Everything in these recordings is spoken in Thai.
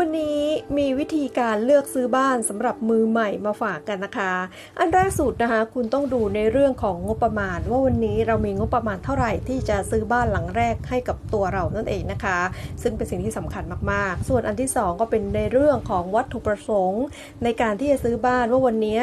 วันนี้มีวิธีการเลือกซื้อบ้านสำหรับมือใหม่มาฝากกันนะคะ อันแรกสุดนะคะ คุณต้องดูในเรื่องของงบประมาณ ว่าวันนี้เรามีงบประมาณเท่าไหร่ที่จะซื้อบ้านหลังแรกให้กับตัวเรานั่นเองนะคะ ซึ่งเป็นสิ่งที่สำคัญมากๆ ส่วนอันที่สองก็เป็นในเรื่องของวัตถุประสงค์ ในการที่จะซื้อบ้านว่าวันนี้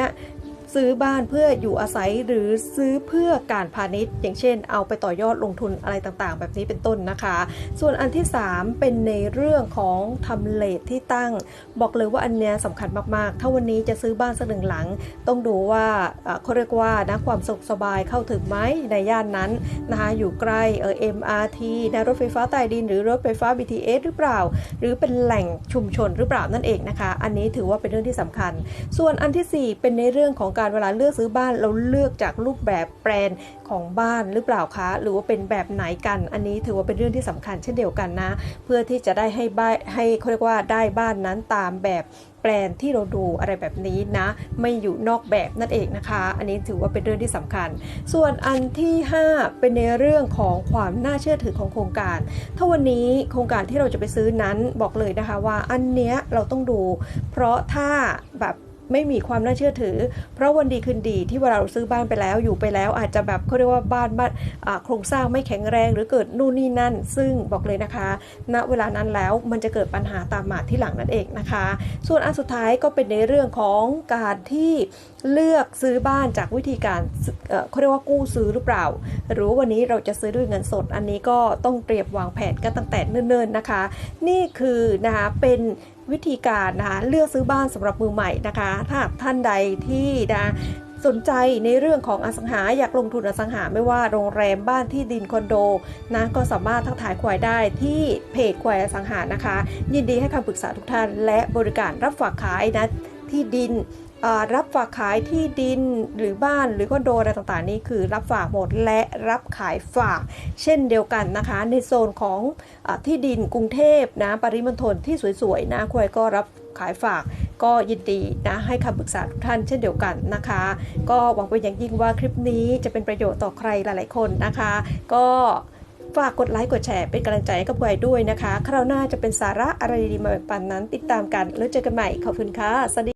ซื้อบ้านเพื่ออยู่อาศัยหรือซื้อเพื่อการพาณิชย์ อย่างเช่น เอาไปต่อยอดลงทุนอะไรต่างๆ แบบนี้เป็นต้นนะคะ ส่วนอันที่ 3 เป็นในเรื่องของทำเลที่ตั้ง บอกเลยว่าอันเนี้ยสำคัญมากๆ ถ้าวันนี้จะซื้อบ้านสักหนึ่งหลัง ต้องดูว่าเอ่อเขาเรียกว่านะความสุขสบายเข้าถึงไหมในย่านนั้นนะคะอยู่ใกล้เออ MRT นะรถไฟฟ้าใต้ดิน หรือรถไฟฟ้า BTS หรือเปล่า หรือเป็นแหล่งชุมชนหรือเปล่านั่นเองนะคะ อันนี้ถือว่าเป็นเรื่องที่สำคัญ ส่วนอันทีสี่ 4 เป็นในเรื่องของการเวลาเลือกซื้อบ้านเราเลือกจากรูปแบบแปลนของบ้านหรือเปล่าคะ หรือว่าเป็นแบบไหนกัน อันนี้ถือว่าเป็นเรื่องที่สำคัญเช่นเดียวกันนะ เพื่อที่จะได้ให้บ้านให้เขาเรียกว่าได้บ้านนั้นตามแบบแปลนที่เราดูอะไรแบบนี้นะ ไม่อยู่นอกแบบนั่นเองนะคะ อันนี้ถือว่าเป็นเรื่องที่สำคัญ ส่วนอันที่ 5 เป็นในเรื่องของความน่าเชื่อถือของโครงการ ถ้าวันนี้โครงการที่เราจะไปซื้อนั้นบอกเลยนะคะว่าอันเนี้ยเราต้องดู เพราะถ้าแบบ ไม่มีความน่าเชื่อถือ เพราะวันดีคืนดีที่เวลาเราซื้อบ้านไปแล้วอยู่ไปแล้ว อาจจะแบบเขาเรียกว่าบ้านบ้านโครงสร้างไม่แข็งแรง หรือเกิดนู่นนี่นั่น ซึ่งบอกเลยนะคะณเวลานั้นแล้วมันจะเกิดปัญหาตามมาที่หลังนั่นเองนะคะ ส่วนอันสุดท้ายก็เป็นในเรื่องของการที่ เลือกซื้อบ้านจากวิธีการเขาเรียกว่ากู้ซื้อหรือเปล่า หรือวันนี้เราจะซื้อด้วยเงินสด อันนี้ก็ต้องเตรียมวางแผนกันตั้งแต่เนิ่นๆนะคะ นี่คือนะคะเป็นวิธีการนะคะเลือกซื้อบ้านสำหรับมือใหม่นะคะ ถ้าท่านใดที่นะสนใจในเรื่องของอสังหาอยากลงทุนอสังหาไม่ว่าโรงแรมบ้านที่ดินคอนโดนะก็สามารถทักทายควายได้ที่เพจควายอสังหานะคะ ยินดีให้คำปรึกษาทุกท่านและบริการรับฝากขายนะที่ดิน รับฝากขายที่ดินหรือบ้านหรือคอนโดอะไรต่างๆนี่คือรับฝากหมดและรับขายฝาก เช่นเดียวกันนะคะ ในโซนของอที่ดินกรุงเทพนะปริมณฑลที่สวยๆนะควยก็รับขายฝากก็ยินดีนะให้คำปรึกษาทุกท่านเช่นเดียวกันนะคะ ก็หวังเป็นอย่างยิ่งว่าคลิปนี้จะเป็นประโยชน์ต่อใครหลายๆคนนะคะ ก็ฝากกดไลค์กดแชร์เป็นกำลังใจให้กับไวด้วยนะคะ คราวหน้าจะเป็นสาระอะไรดีๆมาแบ่งปันนั้นติดตามกันแล้วเจอกันใหม่ขอบคุณค่ะสวัสดี